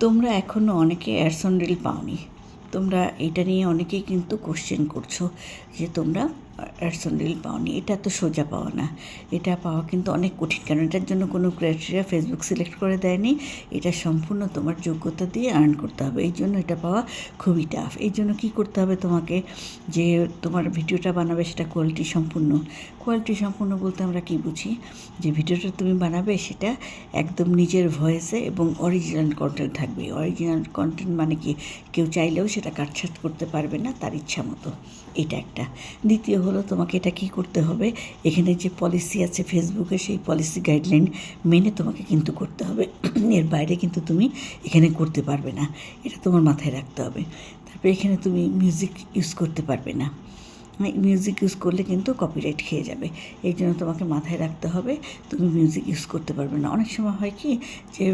তোমরা এখনও অনেকে অ্যারসন রিল পাওনি। তোমরা এটা নিয়ে অনেকেই কিন্তু কোশ্চেন করছ যে তোমরা অ্যাডস অন রিল পাওনি, এটা তো সোজা পাওয়া না। এটা পাওয়া কিন্তু অনেক কঠিন, কারণ এটার জন্য কোনো ক্রাইটেরিয়া ফেসবুক সিলেক্ট করে দেয়নি। এটা সম্পূর্ণ তোমার যোগ্যতা দিয়ে আর্ন করতে হবে। এই জন্য এটা পাওয়া খুবই টাফ এই জন্য কী করতে হবে তোমাকে? যে তোমার ভিডিওটা বানাবে সেটা কোয়ালিটি সম্পূর্ণ। কোয়ালিটি সম্পূর্ণ বলতে আমরা কী বুঝি? যে ভিডিওটা তুমি বানাবে সেটা একদম নিজের ভয়েসে এবং অরিজিনাল কন্টেন্ট থাকবে। অরিজিনাল কন্টেন্ট মানে কি? কেউ চাইলেও সেটা কাটছাট করতে পারবে না তার ইচ্ছা মতো। এটা একটা। দ্বিতীয় হলো, তোমাকে এটা কি করতে হবে? এখানে যে পলিসি আছে ফেসবুকে সেই পলিসি গাইডলাইন মেনে তোমাকে কিন্তু করতে হবে। এর বাইরে কিন্তু তুমি এখানে করতে পারবে না। এটা তোমার মাথায় রাখতে হবে। তারপরে এখানে তুমি মিউজিক ইউজ করতে পারবে না। মিউজিক ইউজ করলে কিন্তু কপিরাইট খেয়ে যাবে। এই জন্য তোমাকে মাথায় রাখতে হবে, তুমি মিউজিক ইউজ করতে পারবে না। অনেক সময় হয় কি যে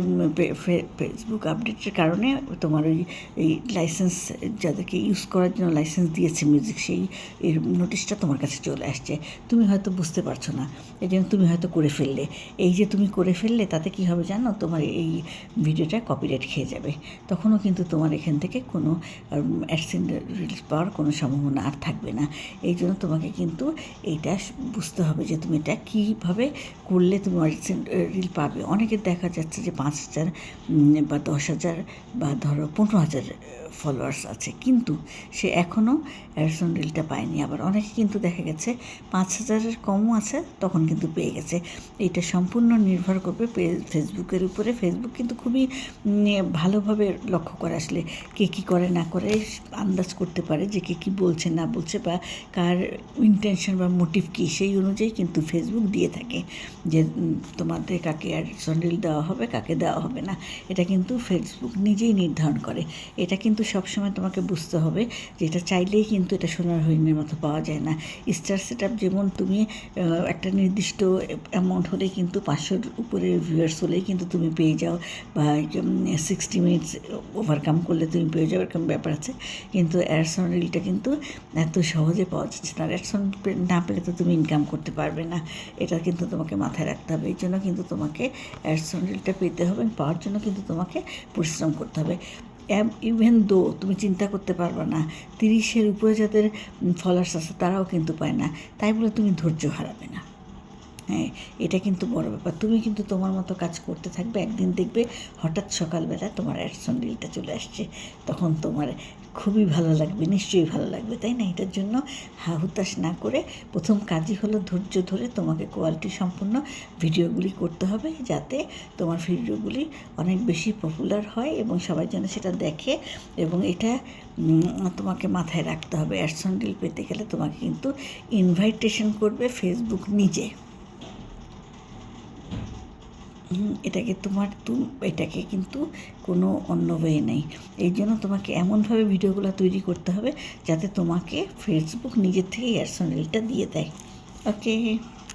ফেসবুক আপডেটের কারণে তোমার ওই, এই লাইসেন্স যাদেরকে ইউজ করার জন্য লাইসেন্স দিয়েছে মিউজিক সেই এর নোটিশটা তোমার কাছে চলে আসছে। তুমি হয়তো বুঝতে পারছ না। এই জন্য তুমি হয়তো করে ফেললে। এই যে তুমি করে ফেললে, তাতে কি হবে জানো? তোমার এই ভিডিওটা কপিরাইট খেয়ে যাবে। তখনও কিন্তু তোমার এখান থেকে কোনো অ্যাডসেন্ট রিলস পাওয়ার কোনো সম্ভাবনা আর থাকবে না। এই জন্য তোমাকে কিন্তু এইটা বুঝতে হবে যে তুমি এটা কীভাবে করলে তুমি অরিজিন রিল পাবে। অনেকের দেখা যাচ্ছে যে পাঁচ হাজার বা দশ হাজার, বা ধরো পনেরো হাজার ফলোয়ার্স আছে। কিন্তু সে এখনও অ্যাডসন রিলটা পায়নি। আবার অনেকে কিন্তু দেখা গেছে পাঁচ হাজারের কমও আছে, তখন কিন্তু পেয়ে গেছে। এটা সম্পূর্ণ নির্ভর করবে ফেসবুকের উপরে। ফেসবুক কিন্তু খুবই ভালোভাবে লক্ষ্য করে আসলে কে কী করে না করে, আন্দাজ করতে পারে যে কে কী বলছে, না বলছে, বা কার ইন্টেনশন বা মোটিভ কী সেই অনুযায়ী কিন্তু ফেসবুক দিয়ে থাকে যে তোমাদের কাকে অ্যাডসন রিল দেওয়া হবে, কাকে দেওয়া হবে না। এটা কিন্তু ফেসবুক নিজেই নির্ধারণ করে। এটা কিন্তু সবসময় তোমাকে বুঝতে হবে যে, এটা চাইলেই কিন্তু এটা সোনার হরিণের মতো পাওয়া যায় না। স্টার সেট আপ যেমন তুমি একটা নির্দিষ্ট অ্যামাউন্ট হলেই কিন্তু পাঁচশোর উপরে ভিউয়ার্স হলেই কিন্তু তুমি পেয়ে যাও বা সিক্সটি মিনিটস ওভারকাম করলে তুমি পেয়ে যাও, এরকম ব্যাপার আছে। কিন্তু অ্যাডসন রিলটা কিন্তু এত সহজে পাওয়া যাচ্ছে না। অ্যাডসন না পেলে তো তুমি ইনকাম করতে পারবে না। এটা কিন্তু তোমাকে মাথায় রাখতে হবে। এই জন্য কিন্তু তোমাকে অ্যাডসন রিলটা পেতে হবে পাওয়ার জন্য কিন্তু তোমাকে পরিশ্রম করতে হবে। ইভেন দো তুমি চিন্তা করতে পারবে না, তিরিশের উপরে যাদের ফলোয়ার্স আছে তারাও কিন্তু পায় না। তাই বলে তুমি ধৈর্য হারাবে না। হ্যাঁ এটা কিন্তু বড় ব্যাপার। তুমি কিন্তু তোমার মতো কাজ করতে থাকবে, একদিন দেখবে হঠাৎ সকালবেলা তোমার অ্যাডসন রিলটা চলে আসছে। তখন তোমার খুবই ভালো লাগবে, নিশ্চয়ই ভালো লাগবে, তাই না? এটার জন্য হা হুতাশ না করে প্রথম কাজই হলো ধৈর্য ধরে তোমাকে কোয়ালিটি সম্পন্ন ভিডিওগুলি করতে হবে, যাতে তোমার ভিডিওগুলি অনেক বেশি পপুলার হয় এবং সবাই যেন সেটা দেখে এবং এটা তোমাকে মাথায় রাখতে হবে। অ্যাডসন রিল পেতে গেলে তোমাকে কিন্তু ইনভাইটেশন করবে ফেসবুক নিজে। এটাকে তোমার তুম, এটাকে কিন্তু কোনো অন্য ওয়ে নেই। এই জন্য তোমাকে এমনভাবে ভিডিওগুলো তৈরি করতে হবে যাতে তোমাকে ফেসবুক নিজের থেকেই অ্যাডসন রিলটা দিয়ে দেয়। ওকে